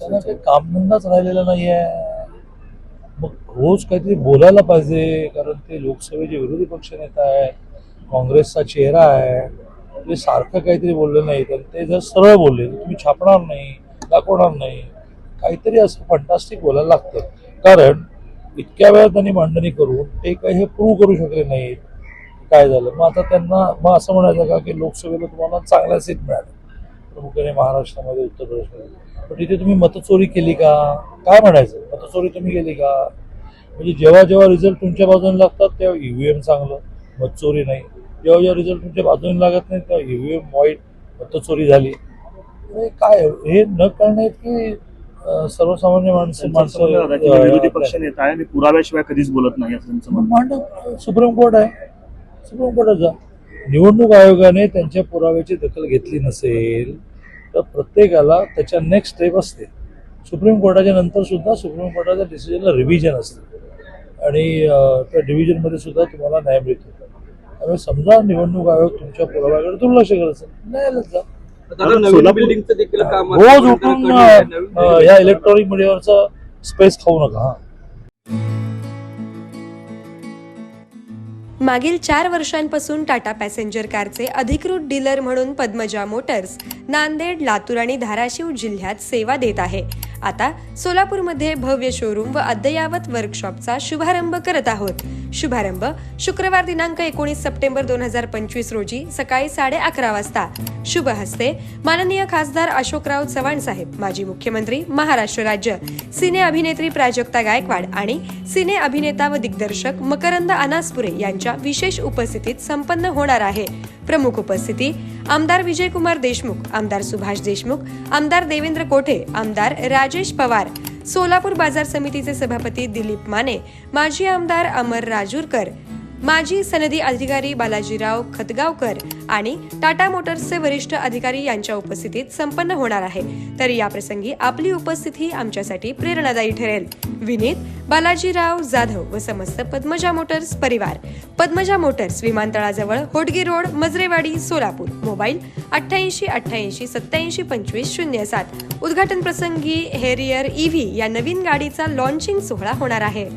त्यांना काही कामधंदाच राहिलेला नाहीये. मग रोज काहीतरी बोलायला पाहिजे कारण ते लोकसभेचे विरोधी पक्षनेता आहे काँग्रेसचा चेहरा आहे ते सारखं काहीतरी बोलले नाही तर ते जर सरळ बोलले तर तुम्ही छापणार नाही दाखवणार नाही. काहीतरी असं फंटास्टिक बोलायला लागतं. कारण इतक्या वेळा त्यांनी मांडणी करून ते काही हे प्रूव्ह करू शकले नाहीत. काय झालं? मग आता त्यांना मग असं म्हणायचं का की लोकसभेला तुम्हाला चांगल्या सीट मिळाल्या प्रमुख्याने महाराष्ट्रामध्ये उत्तर प्रदेशमध्ये. पण तिथे तुम्ही मतचोरी केली का? काय म्हणायचं? मतचोरी तुम्ही केली का? म्हणजे जेव्हा जेव्हा रिझल्ट तुमच्या बाजूने लागतात तेव्हा ईव्हीएम चांगलं मतचोरी नाही. जेव्हा जेव्हा रिझल्ट तुमच्या बाजूने लागत नाही तेव्हा ईव्हीएम वाईट मतचोरी झाली. काय हे न कळणे की सर्वसामान्य माणसं त्यांचं असं म्हणणं होतं की मी विरोधी पक्ष माणसं नेता आहे आणि पुराव्याशिवाय कधीच बोलत नाही असं सुप्रीम कोर्ट आहे. सुप्रीम कोर्टात जा. निवडणूक आयोगाने त्यांच्या पुराव्याची दखल घेतली नसेल तर प्रत्येकाला त्याच्या नेक्स्ट स्टेप असते. सुप्रीम कोर्टाच्या नंतर सुद्धा सुप्रीम कोर्टाच्या डिसिजनला रिव्हिजन असते. आणि त्या डिव्हिजनमध्ये सुद्धा तुम्हाला न्याय मिळतो. त्यामुळे समजा निवडणूक आयोग तुमच्या पुराव्याकडे दुर्लक्ष करत असेल न्यायालयात जा. रोज उठून या इलेक्ट्रॉनिक मीडियावरचा स्पेस खाऊ नका मागील चार वर्षांपासून टाटा पॅसेंजर कारचे अधिकृत डीलर म्हणून पद्मजा मोटर्स नांदेड लातूर आणि धाराशिव जिल्ह्यात सेवा देत आहे. आता सोलापूरमध्ये भव्य शोरूम व अद्ययावत वर्कशॉपचा शुभारंभ करत आहोत. शुभारंभ. शुक्रवार दिनांक एकोणीस सप्टेंबर दोन हजार पंचवीस रोजी सकाळी साडे अकरा वाजता. शुभ हस्ते. माननीय खासदार अशोकराव चव्हाण साहेब माजी मुख्यमंत्री महाराष्ट्र राज्य. सिने अभिनेत्री प्राजक्ता गायकवाड आणि सिने अभिनेता व दिग्दर्शक मकरंद अनासपुरे यांच्या विशेष उपस्थितीत संपन्न होणार आहे. प्रमुख उपस्थिती आमदार विजयकुमार देशमुख आमदार सुभाष देशमुख आमदार देवेंद्र कोठे आमदार राजेश पवार सोलापूर बाजार समितीचे सभापती दिलीप माने माजी आमदार अमर राजूरकर माजी सनदी अधिकारी बालाजीराव खतगावकर आणि टाटा मोटर्सचे वरिष्ठ अधिकारी यांच्या उपस्थितीत संपन्न होणार आहे. तर या प्रसंगी आपली उपस्थिती आमच्यासाठी प्रेरणादायी ठरेल. विनीत बालाजीराव जाधव व समस्त पद्मजा मोटर्स परिवार. पद्मजा मोटर्स विमानतळाजवळ होडगी रोड मजरेवाडी सोलापूर. मोबाईल अठ्ठ्याऐंशी अठ्ठ्याऐंशी सत्याऐंशी पंचवीस शून्य सात. उद्घाटन प्रसंगी हेरियर ईव्ही या नवीन गाडीचा लॉन्चिंग सोहळा होणार आहे.